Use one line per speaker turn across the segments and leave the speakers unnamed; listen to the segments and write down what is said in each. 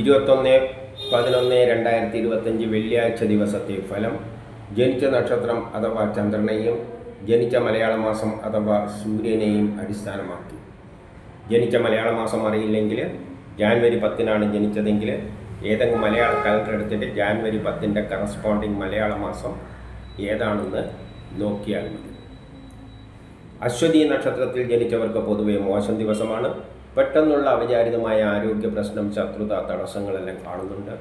ഇരുപത്തൊന്ന് പതിനൊന്ന് രണ്ടായിരത്തി ഇരുപത്തഞ്ച് വെള്ളിയാഴ്ച ദിവസത്തെ ഫലം ജനിച്ച നക്ഷത്രം അഥവാ ചന്ദ്രനെയും ജനിച്ച മലയാള മാസം അഥവാ സൂര്യനെയും അടിസ്ഥാനമാക്കി. ജനിച്ച മലയാള മാസം അറിയില്ലെങ്കിൽ ജാനുവരി പത്തിനാണ് ജനിച്ചതെങ്കിൽ ഏതെങ്കിലും മലയാള കലണ്ടർ എടുത്തിട്ട് ജാനുവരി പത്തിന്റെ കറസ്പോണ്ടിങ് മലയാള മാസം ഏതാണെന്ന് നോക്കിയാൽ മതി. അശ്വതി നക്ഷത്രത്തിൽ ജനിച്ചവർക്ക് പൊതുവെ മോശം ദിവസമാണ്. പെട്ടെന്നുള്ള അവിചാരിതമായ ആരോഗ്യ പ്രശ്നം ശത്രുത തടസ്സങ്ങളെല്ലാം കാണുന്നുണ്ട്.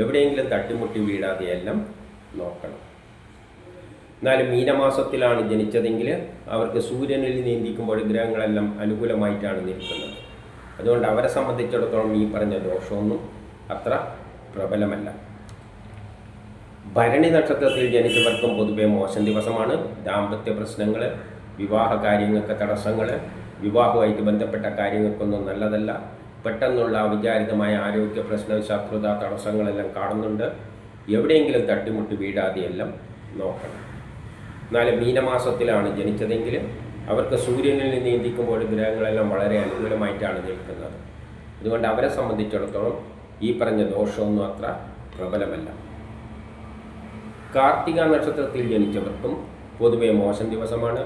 എവിടെയെങ്കിലും തട്ടിമുട്ടി വീഴാതെയെല്ലാം നോക്കണം. എന്നാലും മീനമാസത്തിലാണ് ജനിച്ചതെങ്കിൽ അവർക്ക് സൂര്യനിൽ നീന്തിക്കുമ്പോൾ ഗ്രഹങ്ങളെല്ലാം അനുകൂലമായിട്ടാണ് നിൽക്കുന്നത്. അതുകൊണ്ട് അവരെ സംബന്ധിച്ചിടത്തോളം ഈ പറഞ്ഞ ദോഷമൊന്നും അത്ര പ്രബലമല്ല. ഭരണി നക്ഷത്രത്തിൽ ജനിച്ചവർക്കും പൊതുവെ മോശം ദിവസമാണ്. ദാമ്പത്യ പ്രശ്നങ്ങൾ വിവാഹ കാര്യങ്ങൾക്ക് തടസ്സങ്ങൾ വിവാഹവുമായിട്ട് ബന്ധപ്പെട്ട കാര്യങ്ങൾക്കൊന്നും നല്ലതല്ല. പെട്ടെന്നുള്ള വിചാരിതമായ ആരോഗ്യ പ്രശ്നം ശത്രുത തടസ്സങ്ങളെല്ലാം കാണുന്നുണ്ട്. എവിടെയെങ്കിലും തട്ടിമുട്ടി വീഴാതെയെല്ലാം നോക്കണം. എന്നാലും മീനമാസത്തിലാണ് ജനിച്ചതെങ്കിൽ അവർക്ക് സൂര്യനിൽ നിന്ന് നീന്തിക്കുമ്പോൾ ഗ്രഹങ്ങളെല്ലാം വളരെ അനുകൂലമായിട്ടാണ് നിൽക്കുന്നത്. അതുകൊണ്ട് അവരെ സംബന്ധിച്ചിടത്തോളം ഈ പറഞ്ഞ ദോഷമൊന്നും അത്ര പ്രബലമല്ല. കാർത്തിക നക്ഷത്രത്തിൽ ജനിച്ചവർക്കും പൊതുവെ മോശം ദിവസമാണ്.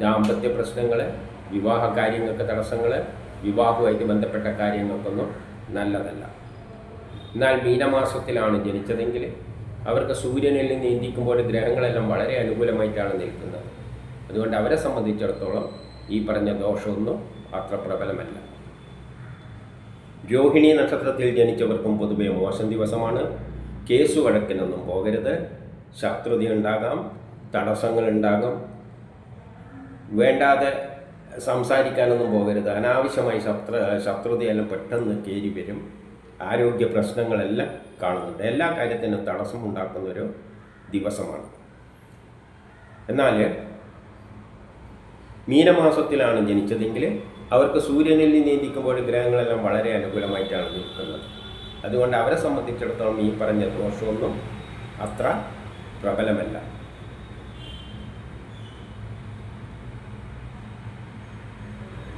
ദാമ്പത്യ പ്രശ്നങ്ങൾ വിവാഹ കാര്യങ്ങൾക്ക് തടസ്സങ്ങൾ വിവാഹവുമായിട്ട് ബന്ധപ്പെട്ട കാര്യങ്ങൾക്കൊന്നും നല്ലതല്ല. എന്നാൽ മീനമാസത്തിലാണ് ജനിച്ചതെങ്കിൽ അവർക്ക് സൂര്യനിൽ നിന്ന് ഇന്ത്യക്കുമ്പോൾ ഗ്രഹങ്ങളെല്ലാം വളരെ അനുകൂലമായിട്ടാണ് നിൽക്കുന്നത്. അതുകൊണ്ട് അവരെ സംബന്ധിച്ചിടത്തോളം ഈ പറഞ്ഞ ദോഷമൊന്നും അത്ര പ്രബലമല്ല. രോഹിണി നക്ഷത്രത്തിൽ ജനിച്ചവർക്കും പൊതുവെ മോശം ദിവസമാണ്. കേസ് വഴക്കിനൊന്നും പോകരുത്. ശത്രുത ഉണ്ടാകാം തടസ്സങ്ങൾ ഉണ്ടാകാം വേണ്ടാതെ സംസാരിക്കാനൊന്നും പോകരുത്. അനാവശ്യമായി ശത്രു ശത്രുതയെല്ലാം പെട്ടെന്ന് കയറി വരും. ആരോഗ്യ പ്രശ്നങ്ങളെല്ലാം കാണുന്നുണ്ട്. എല്ലാ കാര്യത്തിനും തടസ്സം ഉണ്ടാക്കുന്നൊരു ദിവസമാണ്. എന്നാൽ മീനമാസത്തിലാണ് ജനിച്ചതെങ്കിൽ അവർക്ക് സൂര്യനിൽ നീന്തിക്കുമ്പോൾ ഗ്രഹങ്ങളെല്ലാം വളരെ അനുകൂലമായിട്ടാണ് നിൽക്കുന്നത്. അതുകൊണ്ട് അവരെ സംബന്ധിച്ചിടത്തോളം ഈ പറഞ്ഞ ദോഷമൊന്നും അത്ര പ്രബലമല്ല.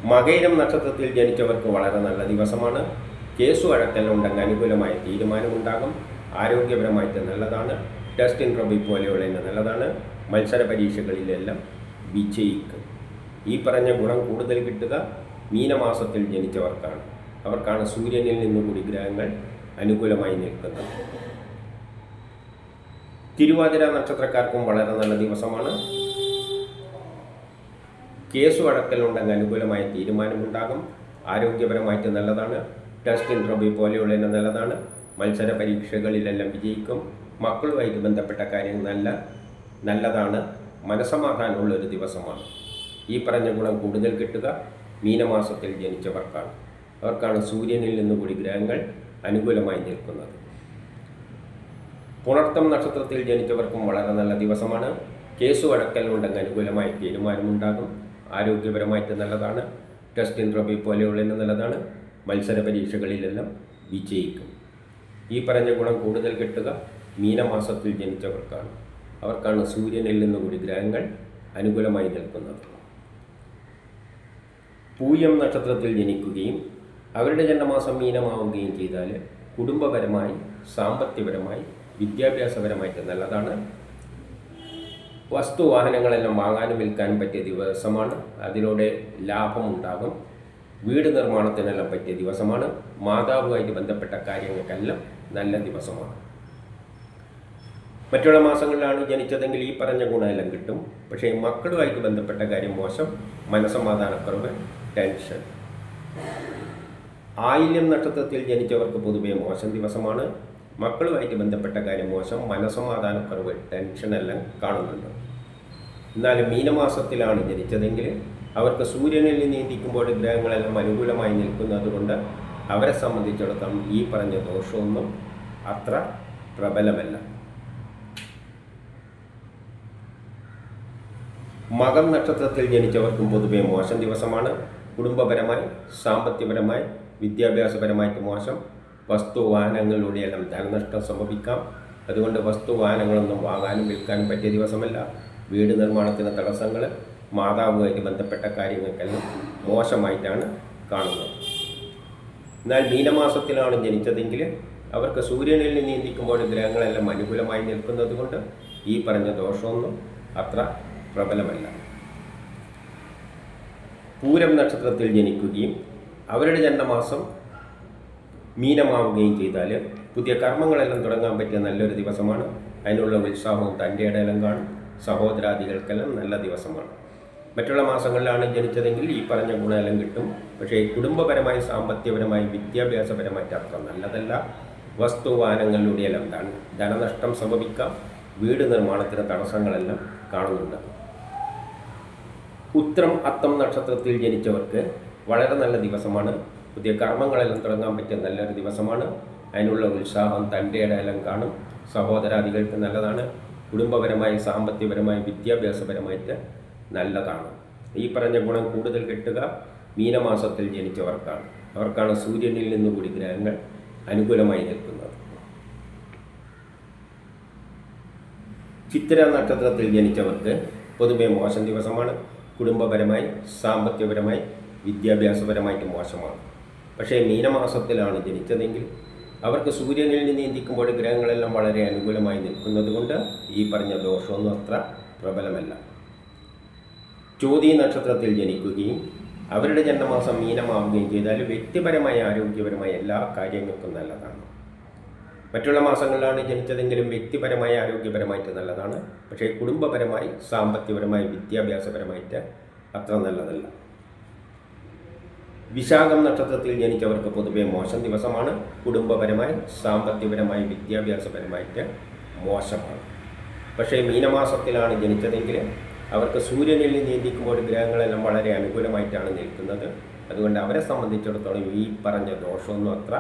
മകയിരം നക്ഷത്രത്തിൽ ജനിച്ചവർക്ക് വളരെ നല്ല ദിവസമാണ്. കേസു വഴക്കലുണ്ടെങ്കിൽ അനുകൂലമായ തീരുമാനമുണ്ടാകും. ആരോഗ്യപരമായിട്ട് നല്ലതാണ്. ടെസ്റ്റ് റബി പോലെയുള്ള നല്ലതാണ്. മത്സര പരീക്ഷകളിലെല്ലാം വിജയിക്കും. ഈ പറഞ്ഞ ഗുണം കൂടുതൽ കിട്ടുക മീനമാസത്തിൽ ജനിച്ചവർക്കാണ്. അവർക്കാണ് സൂര്യനിൽ നിന്നും കൂടി ഗ്രഹങ്ങൾ അനുകൂലമായി നിൽക്കുന്നത്. തിരുവാതിര നക്ഷത്രക്കാർക്കും വളരെ നല്ല ദിവസമാണ്. കേസ് വഴക്കലുണ്ടെങ്കിൽ അനുകൂലമായ തീരുമാനമുണ്ടാകും. ആരോഗ്യപരമായിട്ട് നല്ലതാണ്. ടെസ്റ്റ് ഇൻട്രവ്യൂ പോലെയുള്ള നല്ലതാണ്. മത്സര പരീക്ഷകളിലെല്ലാം വിജയിക്കും. മക്കളുമായിട്ട് ബന്ധപ്പെട്ട കാര്യം നല്ല നല്ലതാണ്. മനസമാധാനമുള്ള ഒരു ദിവസമാണ്. ഈ പറഞ്ഞ ഗുണം കൂടുതൽ കിട്ടുക. മീനമാസത്തിൽ ജനിച്ചവർക്കാണ്. അവർക്കാണ് സൂര്യനിൽ നിന്ന് കൂടി ഗ്രഹങ്ങൾ അനുകൂലമായി നിൽക്കുന്നത്. പുണർത്തം നക്ഷത്രത്തിൽ ജനിച്ചവർക്കും വളരെ നല്ല ദിവസമാണ്. കേസ് വഴക്കലുണ്ടെങ്കിൽ അനുകൂലമായ തീരുമാനമുണ്ടാകും. ആരോഗ്യപരമായിട്ട് നല്ലതാണ്. ടെസ്റ്റ് ഇൻട്രോപ്പി പോലെയുള്ള നല്ലതാണ്. മത്സര പരീക്ഷകളിലെല്ലാം വിജയിക്കും. ഈ പറഞ്ഞ ഗുണം കൂടുതൽ കിട്ടുക മീനമാസത്തിൽ ജനിച്ചവർക്കാണ്. അവർക്കാണ് സൂര്യനിൽ നിന്നുകൂടി ഗ്രഹങ്ങൾ അനുകൂലമായി നിൽക്കുന്നത്. പൂയം നക്ഷത്രത്തിൽ ജനിക്കുകയും അവരുടെ ജന്മമാസം മീനമാവുകയും ചെയ്താൽ കുടുംബപരമായി സാമ്പത്തികപരമായി വിദ്യാഭ്യാസപരമായിട്ട് നല്ലതാണ്. വസ്തു വാഹനങ്ങളെല്ലാം വാങ്ങാനും വിൽക്കാനും പറ്റിയ ദിവസമാണ്. അതിലൂടെ ലാഭമുണ്ടാകും. വീട് നിർമ്മാണത്തിനെല്ലാം പറ്റിയ ദിവസമാണ്. മാതാവുമായിട്ട് ബന്ധപ്പെട്ട കാര്യങ്ങൾക്കെല്ലാം നല്ല ദിവസമാണ്. മറ്റുള്ള മാസങ്ങളിലാണ് ജനിച്ചതെങ്കിൽ ഈ പറഞ്ഞ ഗുണമെല്ലാം കിട്ടും. പക്ഷേ മക്കളുമായിട്ട് ബന്ധപ്പെട്ട കാര്യം മോശം. മനസ്സമാധാനക്കുറവ് ടെൻഷൻ. ആയില്യം നക്ഷത്രത്തിൽ ജനിച്ചവർക്ക് പൊതുവെ മോശം ദിവസമാണ്. മക്കളുമായിട്ട് ബന്ധപ്പെട്ട കാര്യം മോശം മനസമാധാനക്കുറവ് ടെൻഷനെല്ലാം കാണുന്നുണ്ട്. എന്നാൽ മീനമാസത്തിലാണ് ജനിച്ചതെങ്കിൽ അവർക്ക് സൂര്യനിൽ നീന്തിക്കുമ്പോൾ ഗ്രഹങ്ങളെല്ലാം അനുകൂലമായി നിൽക്കുന്നതുകൊണ്ട് അവരെ സംബന്ധിച്ചിടത്തോളം ഈ പറഞ്ഞ ദോഷമൊന്നും അത്ര പ്രബലമല്ല. മകം നക്ഷത്രത്തിൽ ജനിച്ചവർക്കും പൊതുവെ മോശം ദിവസമാണ്. കുടുംബപരമായി സാമ്പത്തികപരമായി വിദ്യാഭ്യാസപരമായിട്ട് മോശം. വസ്തു വാഹനങ്ങളിലൂടെയെല്ലാം ധനനഷ്ടം സംഭവിക്കാം. അതുകൊണ്ട് വസ്തു വാഹനങ്ങളൊന്നും വാങ്ങാനും വിൽക്കാനും പറ്റിയ ദിവസമല്ല. വീട് നിർമ്മാണത്തിന് തടസ്സങ്ങൾ മാതാവുമായിട്ട് ബന്ധപ്പെട്ട കാര്യങ്ങൾക്കെല്ലാം മോശമായിട്ടാണ് കാണുന്നത്. എന്നാൽ മീനമാസത്തിലാണ് ജനിച്ചതെങ്കിൽ അവർക്ക് സൂര്യനിൽ നിന്ന് നീന്തിക്കുമ്പോൾ ഗ്രഹങ്ങളെല്ലാം അനുകൂലമായി നിൽക്കുന്നത് കൊണ്ട് ഈ പറഞ്ഞ ദോഷമൊന്നും അത്ര പ്രബലമല്ല. പൂരം നക്ഷത്രത്തിൽ ജനിക്കുകയും അവരുടെ ജന്മമാസം മീനമാവുകയും ചെയ്താൽ പുതിയ കർമ്മങ്ങളെല്ലാം തുടങ്ങാൻ പറ്റിയ നല്ലൊരു ദിവസമാണ്. അതിനുള്ള ഉത്സാഹവും തന്റെ ഇടയിലും കാണും. സഹോദരാദികൾക്കെല്ലാം നല്ല ദിവസമാണ്. മറ്റുള്ള മാസങ്ങളിലാണ് ജനിച്ചതെങ്കിൽ ഈ പറഞ്ഞ ഗുണമെല്ലാം കിട്ടും. പക്ഷേ കുടുംബപരമായി സാമ്പത്തികപരമായി വിദ്യാഭ്യാസപരമായിട്ട് അത്ര നല്ലതല്ല. വസ്തുവാഹനങ്ങളിലൂടെയെല്ലാം ധന ധനനഷ്ടം സംഭവിക്കാം. വീട് നിർമ്മാണത്തിന് തടസ്സങ്ങളെല്ലാം കാണുന്നുണ്ട്. ഉത്രം അത്തം നക്ഷത്രത്തിൽ ജനിച്ചവർക്ക് വളരെ നല്ല ദിവസമാണ്. പുതിയ കർമ്മങ്ങളെല്ലാം തുടങ്ങാൻ പറ്റിയ നല്ലൊരു ദിവസമാണ്. അതിനുള്ള ഉത്സാഹം തന്റെ ഇടയെല്ലാം കാണും. സഹോദരാദികൾക്ക് നല്ലതാണ്. കുടുംബപരമായി സാമ്പത്തികപരമായി വിദ്യാഭ്യാസപരമായിട്ട് നല്ലതാണ്. ഈ പറഞ്ഞ ഗുണം കൂടുതൽ കിട്ടുക മീനമാസത്തിൽ ജനിച്ചവർക്കാണ്. അവർക്കാണ് സൂര്യനിൽ നിന്നുകൂടി ഗ്രഹങ്ങൾ അനുകൂലമായി നിൽക്കുന്നത്. ചിത്ര നക്ഷത്രത്തിൽ ജനിച്ചവർക്ക് പൊതുവെ മോശം ദിവസമാണ്. കുടുംബപരമായി സാമ്പത്തികപരമായി വിദ്യാഭ്യാസപരമായിട്ട് മോശമാണ്. പക്ഷേ മീനമാസത്തിലാണ് ജനിച്ചതെങ്കിൽ അവർക്ക് സൂര്യനിൽ നിന്ന് നീന്തിക്കുമ്പോൾ ഗ്രഹങ്ങളെല്ലാം വളരെ അനുകൂലമായി നിൽക്കുന്നതുകൊണ്ട് ഈ പറഞ്ഞ ദോഷമൊന്നും അത്ര പ്രബലമല്ല. ചോതി നക്ഷത്രത്തിൽ ജനിക്കുകയും അവരുടെ ജന്മമാസം മീനമാവുകയും ചെയ്താൽ വ്യക്തിപരമായ ആരോഗ്യപരമായ എല്ലാ കാര്യങ്ങൾക്കും നല്ലതാണ്. മറ്റുള്ള മാസങ്ങളിലാണ് ജനിച്ചതെങ്കിലും വ്യക്തിപരമായ ആരോഗ്യപരമായിട്ട് നല്ലതാണ്. പക്ഷേ കുടുംബപരമായി സാമ്പത്തികപരമായി വിദ്യാഭ്യാസപരമായിട്ട് അത്ര നല്ലതല്ല. വിശാഖം നക്ഷത്രത്തിൽ ജനിച്ചവർക്ക് പൊതുവെ മോശം ദിവസമാണ്. കുടുംബപരമായി സാമ്പത്തികപരമായി വിദ്യാഭ്യാസപരമായിട്ട് മോശമാണ്. പക്ഷേ മീനമാസത്തിലാണ് ജനിച്ചതെങ്കിൽ അവർക്ക് സൂര്യനിൽ നീന്തിക്കുമ്പോൾ ഗ്രഹങ്ങളെല്ലാം വളരെ അനുകൂലമായിട്ടാണ് നിൽക്കുന്നത്. അതുകൊണ്ട് അവരെ സംബന്ധിച്ചിടത്തോളം ഈ പറഞ്ഞ ദോഷമൊന്നും അത്ര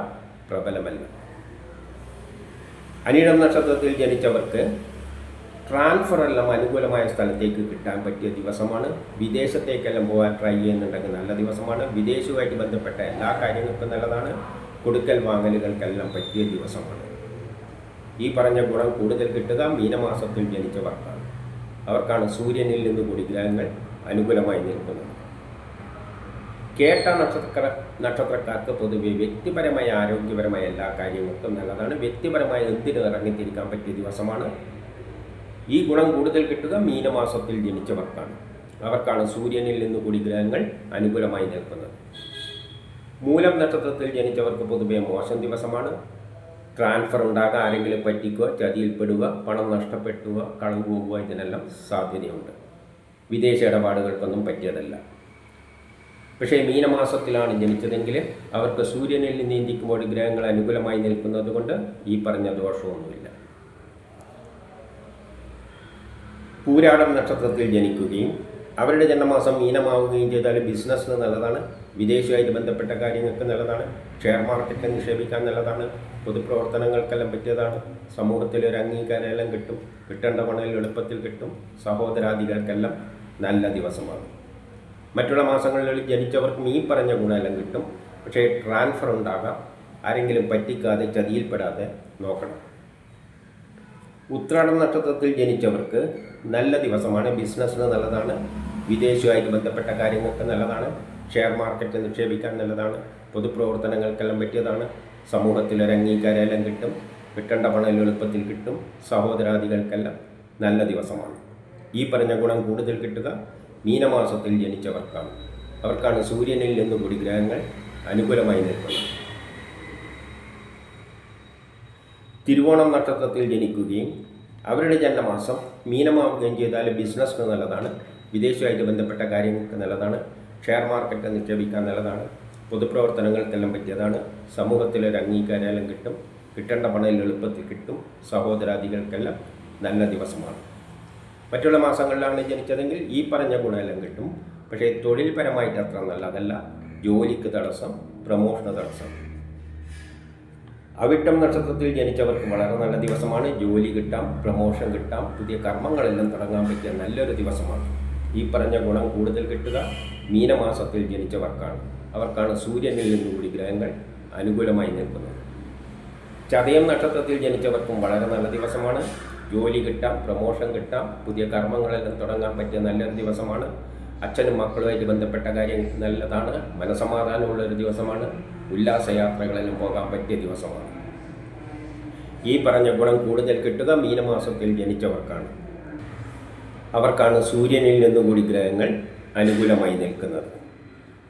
പ്രബലമല്ല. അനിഴം നക്ഷത്രത്തിൽ ജനിച്ചവർക്ക് ട്രാൻസ്ഫർ എല്ലാം അനുകൂലമായ സ്ഥലത്തേക്ക് കിട്ടാൻ പറ്റിയ ദിവസമാണ്. വിദേശത്തേക്കെല്ലാം പോകാൻ ട്രൈ ചെയ്യുന്നുണ്ടെങ്കിൽ നല്ല ദിവസമാണ്. വിദേശവുമായിട്ട് ബന്ധപ്പെട്ട എല്ലാ കാര്യങ്ങൾക്കും നല്ലതാണ്. കൊടുക്കൽ വാങ്ങലുകൾക്കെല്ലാം പറ്റിയ ദിവസമാണ്. ഈ പറഞ്ഞ ഗുണം കൂടുതൽ കിട്ടുക മീനമാസത്തിൽ ജനിച്ചവർക്കാണ് അവർക്കാണ് സൂര്യനിൽ നിന്ന് കൂടി ഗ്രഹങ്ങൾ അനുകൂലമായി നിൽക്കുന്നത്. കേട്ട നക്ഷത്ര നക്ഷത്രക്കാർക്ക് പൊതുവെ വ്യക്തിപരമായ ആരോഗ്യപരമായ എല്ലാ കാര്യങ്ങൾക്കും നല്ലതാണ്. വ്യക്തിപരമായ എന്തിനും ഇറങ്ങിത്തിരിക്കാൻ പറ്റിയ ദിവസമാണ്? ഈ ഗുണം കൂടുതൽ കിട്ടുക മീനമാസത്തിൽ ജനിച്ചവർക്കാണ്. അവർക്കാണ് സൂര്യനിൽ നിന്ന് കൂടി ഗ്രഹങ്ങൾ അനുകൂലമായി നിൽക്കുന്നത്. മൂലം നക്ഷത്രത്തിൽ ജനിച്ചവർക്ക് പൊതുവെ മോശം ദിവസമാണ്. ട്രാൻസ്ഫർ ഉണ്ടാകുക ആരെങ്കിലും പറ്റിക്കുക ചതിയിൽപ്പെടുക പണം നഷ്ടപ്പെട്ടുക കടന്നു പോകുക ഇതിനെല്ലാം സാധ്യതയുണ്ട്. വിദേശ ഇടപാടുകൾക്കൊന്നും പറ്റിയതല്ല. പക്ഷേ മീനമാസത്തിലാണ് ജനിച്ചതെങ്കിൽ അവർക്ക് സൂര്യനിൽ നിന്ന് നീന്തിക്കുമ്പോൾ ഗ്രഹങ്ങൾ അനുകൂലമായി നിൽക്കുന്നത് കൊണ്ട് ഈ പറഞ്ഞ ദോഷമൊന്നുമില്ല. പൂരാടം നക്ഷത്രത്തിൽ ജനിക്കുകയും അവരുടെ ജന്മമാസം മീനമാവുകയും ചെയ്താൽ ബിസിനസ്സിന് നല്ലതാണ് വിദേശവുമായിട്ട് ബന്ധപ്പെട്ട കാര്യങ്ങൾക്ക് നല്ലതാണ് ഷെയർ മാർക്കറ്റിൽ നിക്ഷേപിക്കാൻ നല്ലതാണ് പൊതുപ്രവർത്തനങ്ങൾക്കെല്ലാം പറ്റിയതാണ് സമൂഹത്തിൽ ഒരു അംഗീകാരമെല്ലാം കിട്ടും കിട്ടേണ്ട പണം എളുപ്പത്തിൽ കിട്ടും സഹോദരാദികൾക്കെല്ലാം നല്ല ദിവസമാണ്. മറ്റുള്ള മാസങ്ങളിൽ ജനിച്ചവർക്കും ഈ പറഞ്ഞ ഗുണമെല്ലാം കിട്ടും പക്ഷേ ട്രാൻസ്ഫർ ഉണ്ടാകാം ആരെങ്കിലും പറ്റിക്കാതെ ചതിയിൽപ്പെടാതെ നോക്കണം. ഉത്രാടം നക്ഷത്രത്തിൽ ജനിച്ചവർക്ക് നല്ല ദിവസമാണ്. ബിസിനസ്സിന് നല്ലതാണ്. വിദേശവുമായിട്ട് ബന്ധപ്പെട്ട കാര്യങ്ങൾക്ക് നല്ലതാണ്. ഷെയർ മാർക്കറ്റ് നിക്ഷേപിക്കാൻ നല്ലതാണ്. പൊതുപ്രവർത്തനങ്ങൾക്കെല്ലാം പറ്റിയതാണ്. സമൂഹത്തിൽ ഒരു അംഗീകാരമെല്ലാം കിട്ടും. കിട്ടേണ്ട പണം എളുപ്പത്തിൽ കിട്ടും. സഹോദരാദികൾക്കെല്ലാം നല്ല ദിവസമാണ്. ഈ പറഞ്ഞ ഗുണം കൂടുതൽ കിട്ടുക മീനമാസത്തിൽ ജനിച്ചവർക്കാണ്. അവർക്കാണ് സൂര്യനിൽ നിന്ന് കൂടി ഗ്രഹങ്ങൾ അനുകൂലമായി നിൽക്കുന്നത്. തിരുവോണം നക്ഷത്രത്തിൽ ജനിക്കുകയും അവരുടെ ജന്മമാസം മീനമാവുകയും ചെയ്താൽ ബിസിനസ്സിന് നല്ലതാണ്. വിദേശവുമായിട്ട് ബന്ധപ്പെട്ട കാര്യങ്ങൾക്ക് നല്ലതാണ്. ഷെയർ മാർക്കറ്റ് നിക്ഷേപിക്കാൻ നല്ലതാണ്. പൊതുപ്രവർത്തനങ്ങൾക്കെല്ലാം പറ്റിയതാണ്. സമൂഹത്തിലൊരു അംഗീകാരം കിട്ടും. കിട്ടേണ്ട പണം എളുപ്പത്തിൽ കിട്ടും. സഹോദരാദികൾക്കെല്ലാം നല്ല ദിവസമാണ്. മറ്റുള്ള മാസങ്ങളിലാണ് ജനിച്ചതെങ്കിൽ ഈ പറഞ്ഞ ഗുണമെല്ലാം കിട്ടും. പക്ഷേ തൊഴിൽപരമായിട്ട് അത്ര നല്ലതല്ല. ജോലിക്ക് തടസ്സം പ്രമോഷന് തടസ്സം. അവിട്ടം നക്ഷത്രത്തിൽ ജനിച്ചവർക്ക് വളരെ നല്ല ദിവസമാണ്. ജോലി കിട്ടാം പ്രമോഷൻ കിട്ടാം പുതിയ കർമ്മങ്ങളെല്ലാം തുടങ്ങാൻ പറ്റിയ നല്ലൊരു ദിവസമാണ്. ഈ പറഞ്ഞ ഗുണം കൂടുതൽ കിട്ടുക മീനമാസത്തിൽ ജനിച്ചവർക്കാണ്. അവർക്കാണ് സൂര്യനിൽ നിന്നുകൂടി ഗ്രഹങ്ങൾ അനുകൂലമായി നിൽക്കുന്നത്. ചതയം നക്ഷത്രത്തിൽ ജനിച്ചവർക്കും വളരെ നല്ല ദിവസമാണ്. ജോലി കിട്ടാം പ്രമോഷൻ കിട്ടാം പുതിയ കർമ്മങ്ങളെല്ലാം തുടങ്ങാൻ പറ്റിയ നല്ലൊരു ദിവസമാണ്. അച്ഛനും മക്കളുമായിട്ട് ബന്ധപ്പെട്ട കാര്യം നല്ലതാണ്. മനസമാധാനമുള്ള ഒരു ദിവസമാണ്. ഉല്ലാസയാത്രകളെല്ലാം പോകാൻ പറ്റിയ ദിവസമാണ്. ഈ പറഞ്ഞ ഗുണം കൂടുതൽ കിട്ടുക മീനമാസത്തിൽ ജനിച്ചവർക്കാണ്. അവർക്കാണ് സൂര്യനിൽ നിന്നും കൂടി ഗ്രഹങ്ങൾ അനുകൂലമായി നിൽക്കുന്നത്.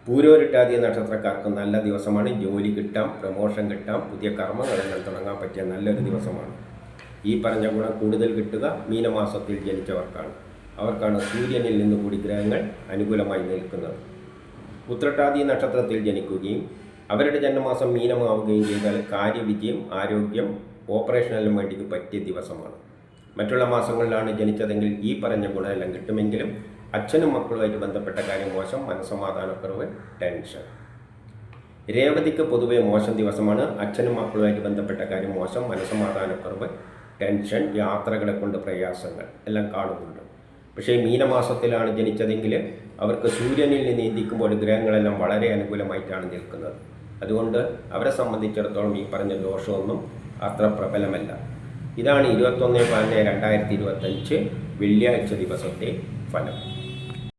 പൂരോരിട്ടാതി നക്ഷത്രക്കാർക്ക് നല്ല ദിവസമാണ്. ജോലി കിട്ടാം പ്രമോഷൻ കിട്ടാം പുതിയ കർമ്മങ്ങളെല്ലാം തുടങ്ങാൻ പറ്റിയ നല്ലൊരു ദിവസമാണ്. ഈ പറഞ്ഞ ഗുണം കൂടുതൽ കിട്ടുക മീനമാസത്തിൽ ജനിച്ചവർക്കാണ്. അവർക്കാണ് സൂര്യനിൽ നിന്നുകൂടി ഗ്രഹങ്ങൾ അനുകൂലമായി നിൽക്കുന്നത്. ഉത്രട്ടാതി നക്ഷത്രത്തിൽ ജനിക്കുകയും അവരുടെ ജന്മമാസം മീനമാവുകയും ചെയ്താൽ കാര്യവിജയം ആരോഗ്യം ഓപ്പറേഷനെല്ലാം വേണ്ടിക്ക് പറ്റിയ ദിവസമാണ്. മറ്റുള്ള മാസങ്ങളിലാണ് ജനിച്ചതെങ്കിൽ ഈ പറഞ്ഞ ഗുണമെല്ലാം കിട്ടുമെങ്കിലും അച്ഛനും മക്കളുമായിട്ട് ബന്ധപ്പെട്ട കാര്യം മോശം മനസ്സമാധാനക്കുറവ് ടെൻഷൻ. രേവതിക്ക് പൊതുവെ മോശം ദിവസമാണ് അച്ഛനും മക്കളുമായിട്ട് ബന്ധപ്പെട്ട കാര്യം മോശം മനസ്സമാധാനക്കുറവ് ടെൻഷൻ യാത്രകളെ കൊണ്ട് പ്രയാസങ്ങൾ എല്ലാം കാണുന്നുണ്ട്. പക്ഷേ മീനമാസത്തിലാണ് ജനിച്ചതെങ്കിൽ അവർക്ക് സൂര്യനിൽ നിന്ന് നീന്തിക്കുമ്പോൾ ഗ്രഹങ്ങളെല്ലാം വളരെ അനുകൂലമായിട്ടാണ് നിൽക്കുന്നത്. അതുകൊണ്ട് അവരെ സംബന്ധിച്ചിടത്തോളം ഈ പറഞ്ഞ ദോഷമൊന്നും അത്ര പ്രബലമല്ല. ഇതാണ് ഇരുപത്തൊന്ന് പതിനൊന്ന് രണ്ടായിരത്തി ഇരുപത്തഞ്ച് വെള്ളിയാഴ്ച ദിവസത്തെ ഫലം.